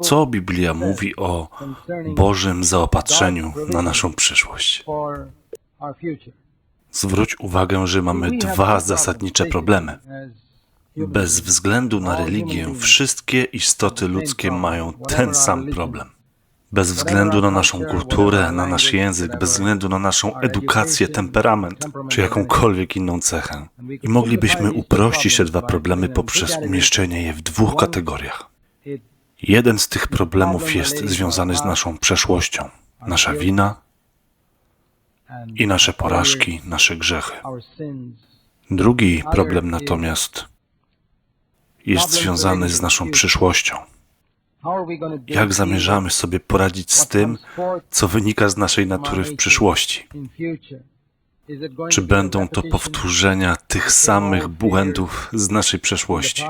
Co Biblia mówi o Bożym zaopatrzeniu na naszą przyszłość? Zwróć uwagę, że mamy dwa zasadnicze problemy. Bez względu na religię, wszystkie istoty ludzkie mają ten sam problem. Bez względu na naszą kulturę, na nasz język, bez względu na naszą edukację, temperament czy jakąkolwiek inną cechę. I moglibyśmy uprościć te dwa problemy poprzez umieszczenie je w dwóch kategoriach. Jeden z tych problemów jest związany z naszą przeszłością, nasza wina i nasze porażki, nasze grzechy. Drugi problem natomiast jest związany z naszą przyszłością. Jak zamierzamy sobie poradzić z tym, co wynika z naszej natury w przyszłości? Czy będą to powtórzenia tych samych błędów z naszej przeszłości?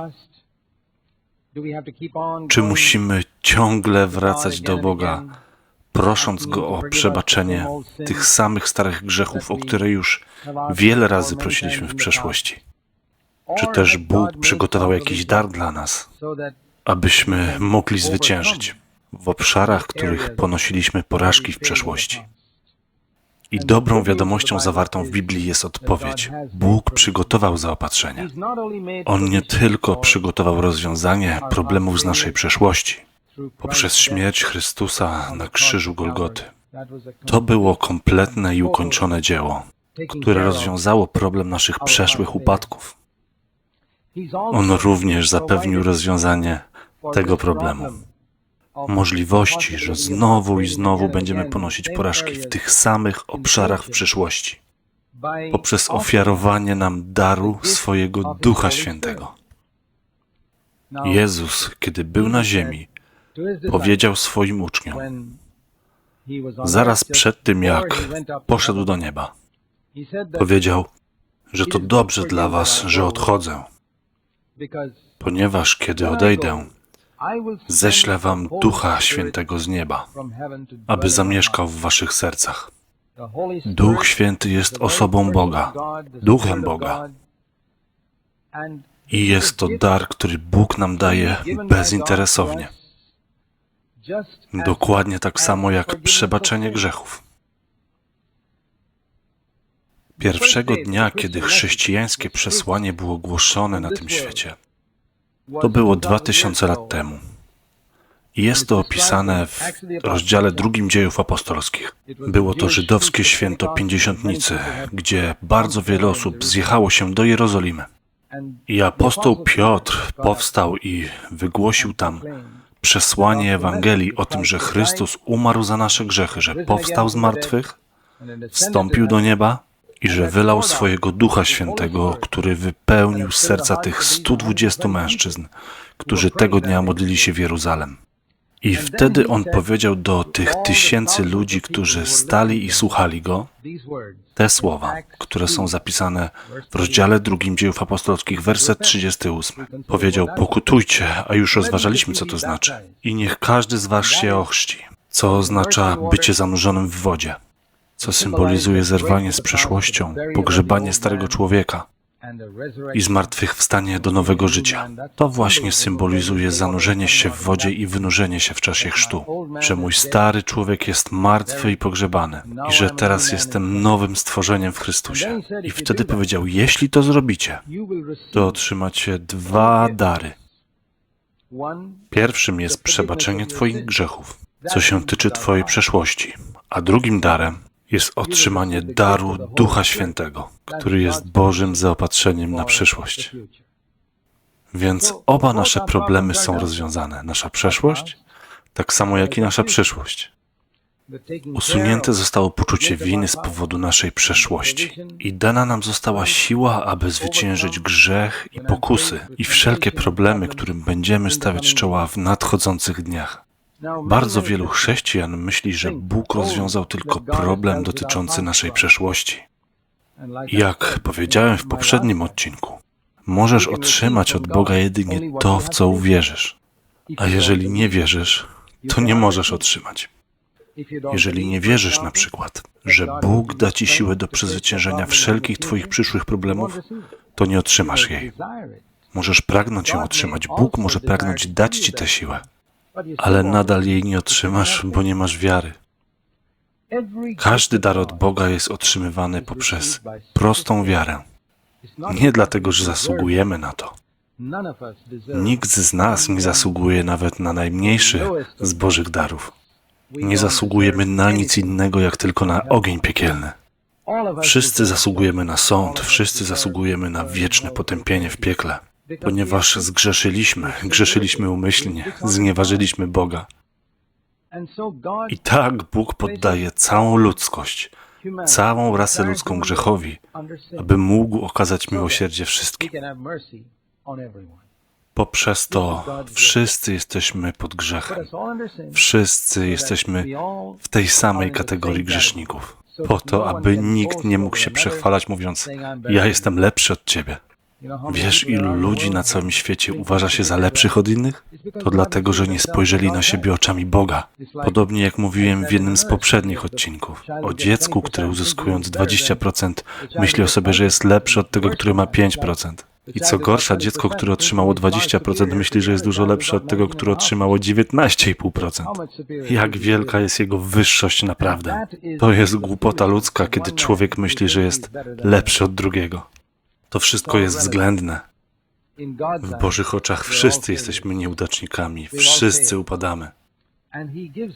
Czy musimy ciągle wracać do Boga, prosząc Go o przebaczenie tych samych starych grzechów, o które już wiele razy prosiliśmy w przeszłości? Czy też Bóg przygotował jakiś dar dla nas, abyśmy mogli zwyciężyć w obszarach, których ponosiliśmy porażki w przeszłości? I dobrą wiadomością zawartą w Biblii jest odpowiedź. Bóg przygotował zaopatrzenie. On nie tylko przygotował rozwiązanie problemów z naszej przeszłości poprzez śmierć Chrystusa na krzyżu Golgoty. To było kompletne i ukończone dzieło, które rozwiązało problem naszych przeszłych upadków. On również zapewnił rozwiązanie tego problemu. Możliwości, że znowu i znowu będziemy ponosić porażki w tych samych obszarach w przyszłości, poprzez ofiarowanie nam daru swojego Ducha Świętego. Jezus, kiedy był na ziemi, powiedział swoim uczniom, zaraz przed tym, jak poszedł do nieba, powiedział, że to dobrze dla Was, że odchodzę, ponieważ kiedy odejdę, ześlę Wam Ducha Świętego z nieba, aby zamieszkał w Waszych sercach. Duch Święty jest osobą Boga, Duchem Boga. I jest to dar, który Bóg nam daje bezinteresownie. Dokładnie tak samo jak przebaczenie grzechów. Pierwszego dnia, kiedy chrześcijańskie przesłanie było głoszone na tym świecie, to było dwa tysiące lat temu. I jest to opisane w rozdziale drugim dziejów apostolskich. Było to żydowskie święto Pięćdziesiątnicy, gdzie bardzo wiele osób zjechało się do Jerozolimy. I apostoł Piotr powstał i wygłosił tam przesłanie Ewangelii o tym, że Chrystus umarł za nasze grzechy, że powstał z martwych, wstąpił do nieba i że wylał swojego Ducha Świętego, który wypełnił serca tych 120 mężczyzn, którzy tego dnia modlili się w Jeruzalem. I wtedy on powiedział do tych tysięcy ludzi, którzy stali i słuchali go, te słowa, które są zapisane w rozdziale drugim dziejów apostolskich, werset 38. Powiedział, pokutujcie, a już rozważaliśmy, co to znaczy. I niech każdy z was się ochrzci, co oznacza bycie zanurzonym w wodzie, co symbolizuje zerwanie z przeszłością, pogrzebanie starego człowieka i zmartwychwstanie do nowego życia. To właśnie symbolizuje zanurzenie się w wodzie i wynurzenie się w czasie chrztu, że mój stary człowiek jest martwy i pogrzebany i że teraz jestem nowym stworzeniem w Chrystusie. I wtedy powiedział, jeśli to zrobicie, to otrzymacie dwa dary. Pierwszym jest przebaczenie Twoich grzechów, co się tyczy Twojej przeszłości, a drugim darem jest otrzymanie daru Ducha Świętego, który jest Bożym zaopatrzeniem na przyszłość. Więc oba nasze problemy są rozwiązane. Nasza przeszłość, tak samo jak i nasza przyszłość. Usunięte zostało poczucie winy z powodu naszej przeszłości i dana nam została siła, aby zwyciężyć grzech i pokusy i wszelkie problemy, którym będziemy stawiać czoła w nadchodzących dniach. Bardzo wielu chrześcijan myśli, że Bóg rozwiązał tylko problem dotyczący naszej przeszłości. Jak powiedziałem w poprzednim odcinku, możesz otrzymać od Boga jedynie to, w co uwierzysz. A jeżeli nie wierzysz, to nie możesz otrzymać. Jeżeli nie wierzysz na przykład, że Bóg da ci siłę do przezwyciężenia wszelkich Twoich przyszłych problemów, to nie otrzymasz jej. Możesz pragnąć ją otrzymać. Bóg może pragnąć dać ci tę siłę, ale nadal jej nie otrzymasz, bo nie masz wiary. Każdy dar od Boga jest otrzymywany poprzez prostą wiarę. Nie dlatego, że zasługujemy na to. Nikt z nas nie zasługuje nawet na najmniejszy z Bożych darów. Nie zasługujemy na nic innego, jak tylko na ogień piekielny. Wszyscy zasługujemy na sąd, wszyscy zasługujemy na wieczne potępienie w piekle, ponieważ zgrzeszyliśmy, grzeszyliśmy umyślnie, znieważyliśmy Boga. I tak Bóg poddaje całą ludzkość, całą rasę ludzką grzechowi, aby mógł okazać miłosierdzie wszystkim. Poprzez to wszyscy jesteśmy pod grzechem. Wszyscy jesteśmy w tej samej kategorii grzeszników. Po to, aby nikt nie mógł się przechwalać, mówiąc: Ja jestem lepszy od ciebie. Wiesz, ilu ludzi na całym świecie uważa się za lepszych od innych? To dlatego, że nie spojrzeli na siebie oczami Boga. Podobnie jak mówiłem w jednym z poprzednich odcinków. O dziecku, które uzyskując 20% myśli o sobie, że jest lepszy od tego, który ma 5%. I co gorsza, dziecko, które otrzymało 20%, myśli, że jest dużo lepsze od tego, które otrzymało 19,5%. Jak wielka jest jego wyższość naprawdę. To jest głupota ludzka, kiedy człowiek myśli, że jest lepszy od drugiego. To wszystko jest względne. W Bożych oczach wszyscy jesteśmy nieudacznikami, wszyscy upadamy.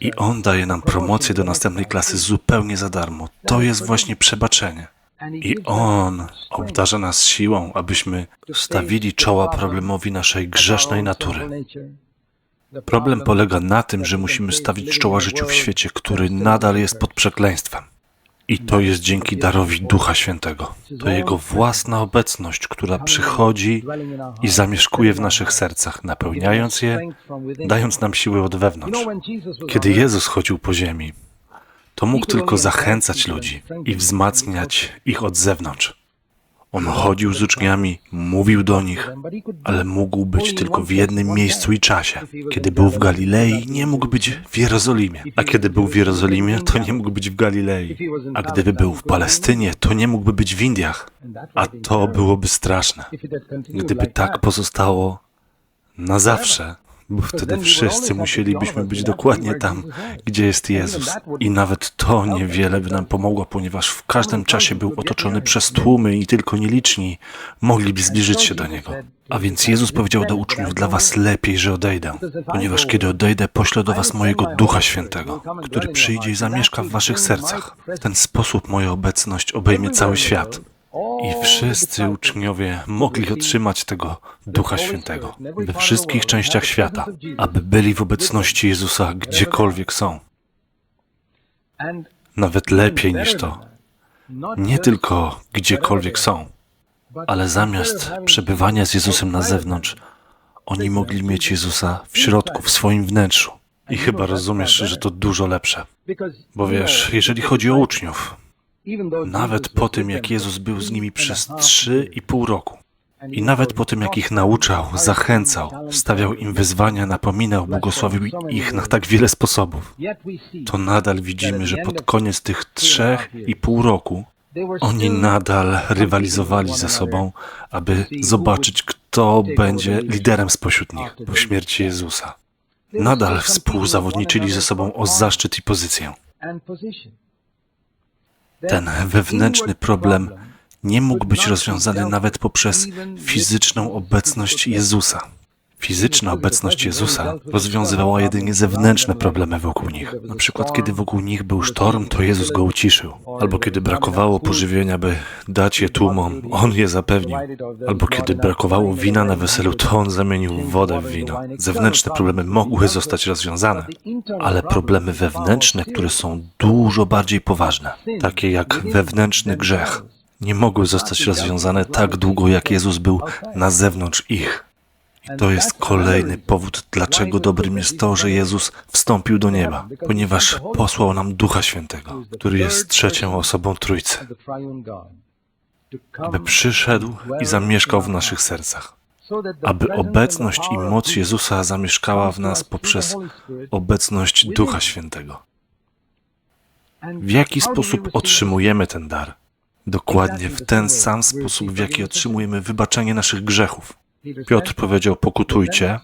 I On daje nam promocję do następnej klasy zupełnie za darmo. To jest właśnie przebaczenie. I On obdarza nas siłą, abyśmy stawili czoła problemowi naszej grzesznej natury. Problem polega na tym, że musimy stawić czoła życiu w świecie, który nadal jest pod przekleństwem. I to jest dzięki darowi Ducha Świętego. To Jego własna obecność, która przychodzi i zamieszkuje w naszych sercach, napełniając je, dając nam siły od wewnątrz. Kiedy Jezus chodził po ziemi, to mógł tylko zachęcać ludzi i wzmacniać ich od zewnątrz. On chodził z uczniami, mówił do nich, ale mógł być tylko w jednym miejscu i czasie. Kiedy był w Galilei, nie mógł być w Jerozolimie, a kiedy był w Jerozolimie, to nie mógł być w Galilei, a gdyby był w Palestynie, to nie mógłby być w Indiach, a to byłoby straszne. Gdyby tak pozostało na zawsze, bo wtedy wszyscy musielibyśmy być dokładnie tam, gdzie jest Jezus. I nawet to niewiele by nam pomogło, ponieważ w każdym czasie był otoczony przez tłumy i tylko nieliczni mogliby zbliżyć się do Niego. A więc Jezus powiedział do uczniów, dla was lepiej, że odejdę, ponieważ kiedy odejdę, poślę do was mojego Ducha Świętego, który przyjdzie i zamieszka w waszych sercach. W ten sposób moja obecność obejmie cały świat. I wszyscy uczniowie mogli otrzymać tego Ducha Świętego we wszystkich częściach świata, aby byli w obecności Jezusa gdziekolwiek są. Nawet lepiej niż to. Nie tylko gdziekolwiek są, ale zamiast przebywania z Jezusem na zewnątrz, oni mogli mieć Jezusa w środku, w swoim wnętrzu. I chyba rozumiesz, że to dużo lepsze. Bo wiesz, jeżeli chodzi o uczniów, nawet po tym, jak Jezus był z nimi przez trzy i pół roku, i nawet po tym, jak ich nauczał, zachęcał, stawiał im wyzwania, napominał, błogosławił ich na tak wiele sposobów, to nadal widzimy, że pod koniec tych trzech i pół roku oni nadal rywalizowali ze sobą, aby zobaczyć, kto będzie liderem spośród nich po śmierci Jezusa. Nadal współzawodniczyli ze sobą o zaszczyt i pozycję. Ten wewnętrzny problem nie mógł być rozwiązany nawet poprzez fizyczną obecność Jezusa. Fizyczna obecność Jezusa rozwiązywała jedynie zewnętrzne problemy wokół nich. Na przykład, kiedy wokół nich był sztorm, to Jezus go uciszył. Albo kiedy brakowało pożywienia, by dać je tłumom, On je zapewnił. Albo kiedy brakowało wina na weselu, to On zamienił wodę w wino. Zewnętrzne problemy mogły zostać rozwiązane, ale problemy wewnętrzne, które są dużo bardziej poważne, takie jak wewnętrzny grzech, nie mogły zostać rozwiązane tak długo, jak Jezus był na zewnątrz ich. I to jest kolejny powód, dlaczego dobrym jest to, że Jezus wstąpił do nieba, ponieważ posłał nam Ducha Świętego, który jest trzecią osobą Trójcy, aby przyszedł i zamieszkał w naszych sercach, aby obecność i moc Jezusa zamieszkała w nas poprzez obecność Ducha Świętego. W jaki sposób otrzymujemy ten dar? Dokładnie w ten sam sposób, w jaki otrzymujemy wybaczenie naszych grzechów. Piotr powiedział: Pokutujcie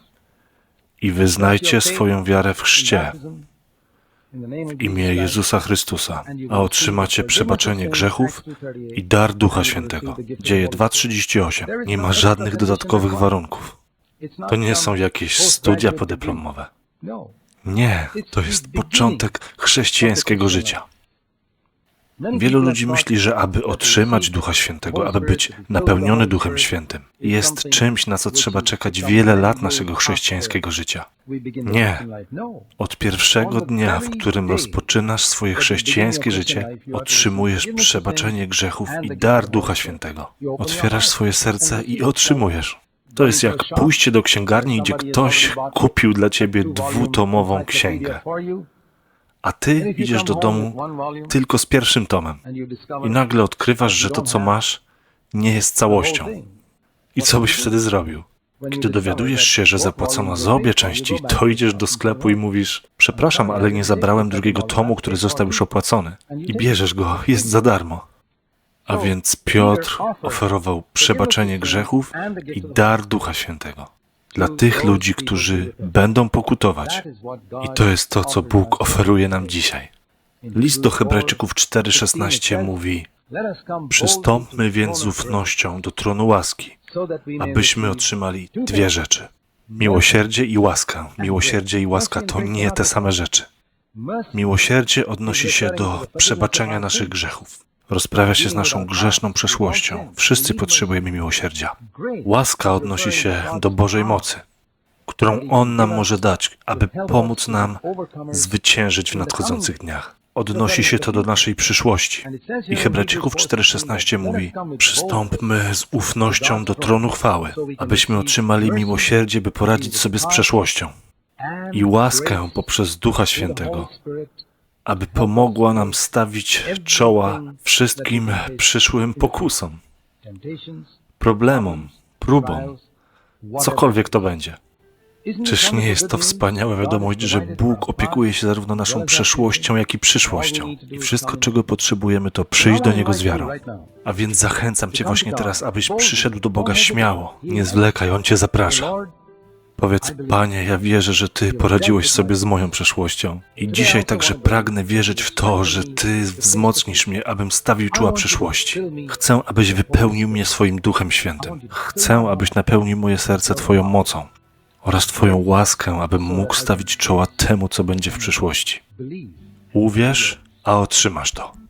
i wyznajcie swoją wiarę w chrzcie w imię Jezusa Chrystusa, a otrzymacie przebaczenie grzechów i dar Ducha Świętego. Dzieje 2.38. Nie ma żadnych dodatkowych warunków. To nie są jakieś studia podyplomowe. Nie, to jest początek chrześcijańskiego życia. Wielu ludzi myśli, że aby otrzymać Ducha Świętego, aby być napełniony Duchem Świętym, jest czymś, na co trzeba czekać wiele lat naszego chrześcijańskiego życia. Nie. Od pierwszego dnia, w którym rozpoczynasz swoje chrześcijańskie życie, otrzymujesz przebaczenie grzechów i dar Ducha Świętego. Otwierasz swoje serce i otrzymujesz. To jest jak pójście do księgarni, gdzie ktoś kupił dla ciebie dwutomową księgę, a ty idziesz do domu tylko z pierwszym tomem i nagle odkrywasz, że to, co masz, nie jest całością. I co byś wtedy zrobił? Kiedy dowiadujesz się, że zapłacono za obie części, to idziesz do sklepu i mówisz: Przepraszam, ale nie zabrałem drugiego tomu, który został już opłacony. I bierzesz go, jest za darmo. A więc Piotr oferował przebaczenie grzechów i dar Ducha Świętego dla tych ludzi, którzy będą pokutować. I to jest to, co Bóg oferuje nam dzisiaj. List do Hebrajczyków 4,16 mówi: Przystąpmy więc z ufnością do tronu łaski, abyśmy otrzymali dwie rzeczy: miłosierdzie i łaskę. Miłosierdzie i łaska to nie te same rzeczy. Miłosierdzie odnosi się do przebaczenia naszych grzechów. Rozprawia się z naszą grzeszną przeszłością. Wszyscy potrzebujemy miłosierdzia. Łaska odnosi się do Bożej mocy, którą On nam może dać, aby pomóc nam zwyciężyć w nadchodzących dniach. Odnosi się to do naszej przyszłości. I Hebrajczyków 4,16 mówi: Przystąpmy z ufnością do tronu chwały, abyśmy otrzymali miłosierdzie, by poradzić sobie z przeszłością i łaskę poprzez Ducha Świętego, aby pomogła nam stawić czoła wszystkim przyszłym pokusom, problemom, próbom, cokolwiek to będzie. Czyż nie jest to wspaniała wiadomość, że Bóg opiekuje się zarówno naszą przeszłością, jak i przyszłością. I wszystko, czego potrzebujemy, to przyjść do Niego z wiarą. A więc zachęcam Cię właśnie teraz, abyś przyszedł do Boga śmiało. Nie zwlekaj, On Cię zaprasza. Powiedz, Panie, ja wierzę, że Ty poradziłeś sobie z moją przeszłością. I dzisiaj także pragnę wierzyć w to, że Ty wzmocnisz mnie, abym stawił czoła przyszłości. Chcę, abyś wypełnił mnie swoim Duchem Świętym. Chcę, abyś napełnił moje serce Twoją mocą oraz Twoją łaskę, abym mógł stawić czoła temu, co będzie w przyszłości. Uwierz, a otrzymasz to.